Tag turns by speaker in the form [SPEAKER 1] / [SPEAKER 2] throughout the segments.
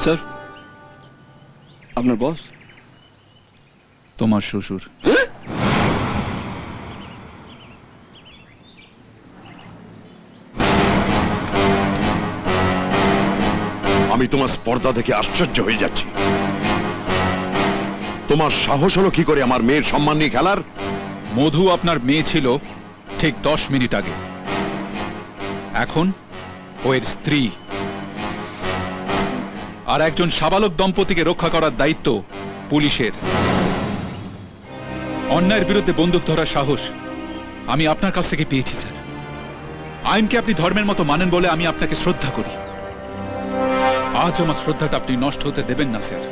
[SPEAKER 1] Sir. আপনার বস?
[SPEAKER 2] তোমার শ্বশুর।
[SPEAKER 3] আমি তোমার স্পর্ধা দেখে আশ্চর্য হয়ে যাচ্ছি। তোমার সাহস হলো কি করে আমার মেয়ের সম্মান নিয়ে খেলার?
[SPEAKER 2] মধু আপনার মেয়ে ছিল ঠিক দশ মিনিট আগে। এখন ও এর স্ত্রী। আর একজন সাবালক দম্পতিকে রক্ষা করার দায়িত্ব পুলিশের। অন্যায়ের বিরুদ্ধে বন্দুক ধরার সাহস আমি আপনার কাছ থেকে পেয়েছি, স্যার। আইনকে আপনি ধর্মের মতো মানেন বলে আমি আপনাকে শ্রদ্ধা করি। আজ আমার শ্রদ্ধাটা আপনি নষ্ট হতে দেবেন না, স্যার।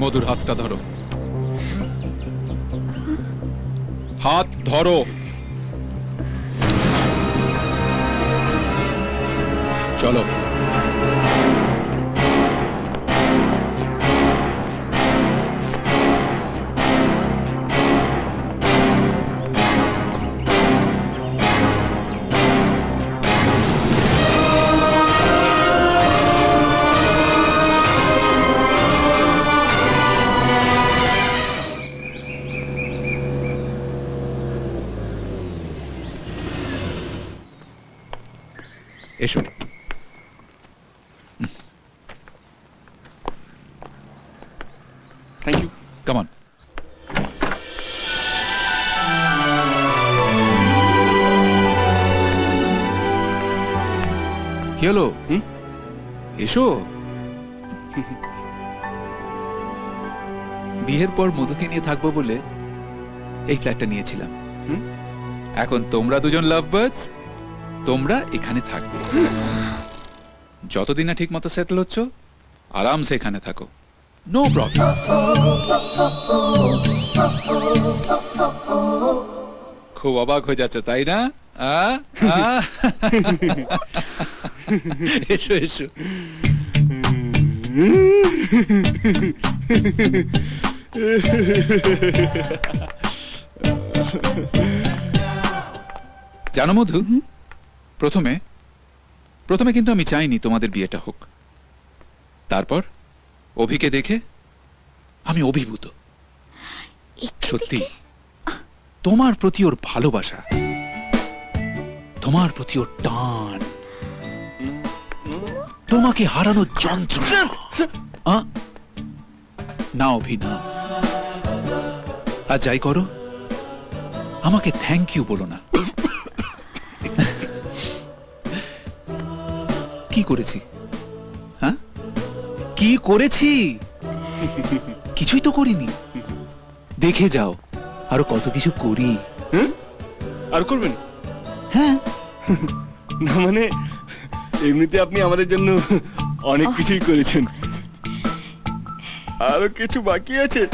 [SPEAKER 2] মধুর হাতটা ধরো। হাত ধরো। চলো। এসো।
[SPEAKER 1] থ্যাংক ইউ
[SPEAKER 2] কামান কি হলো?
[SPEAKER 1] হুম?
[SPEAKER 2] এসো। বিয়ের পর মধুকে নিয়ে থাকব বলে এই ফ্ল্যাটটা নিয়েছিলাম।
[SPEAKER 1] হুম?
[SPEAKER 2] এখন তোমরা দুজন লাভ বার্ডস তোমরা এখানে থাকবে। যতদিন না ঠিক মতো সেটেল হচ্ছ, আরামসে এখানে থাকো। নো প্রবলেম খুব অবাক হয়ে যাচ্ছে, তাই না? এসো এসো। জানো মধু প্রথমে প্রথমে কিন্তু আমি চাইনি তোমাদের বিয়েটা হোক। তারপর অভিকে দেখে আমি অভিভূত। সত্যি তোমার প্রতি ওর ভালোবাসা তোমার প্রতি ওর টান তোমাকে হারানোর যন্ত্র না অভি না। আর যাই করো আমাকে থ্যাংক ইউ বলো না। কি করেছি? হ্যাঁ? কি করেছি? কিছুই তো করিনি। দেখে যাও আরও কত কিছু করি।
[SPEAKER 1] আর করবেন?
[SPEAKER 2] হ্যাঁ।
[SPEAKER 1] না মানে এমনিতে আপনি আমাদের জন্য অনেক কিছুই করেছেন। আরও কিছু বাকি আছে?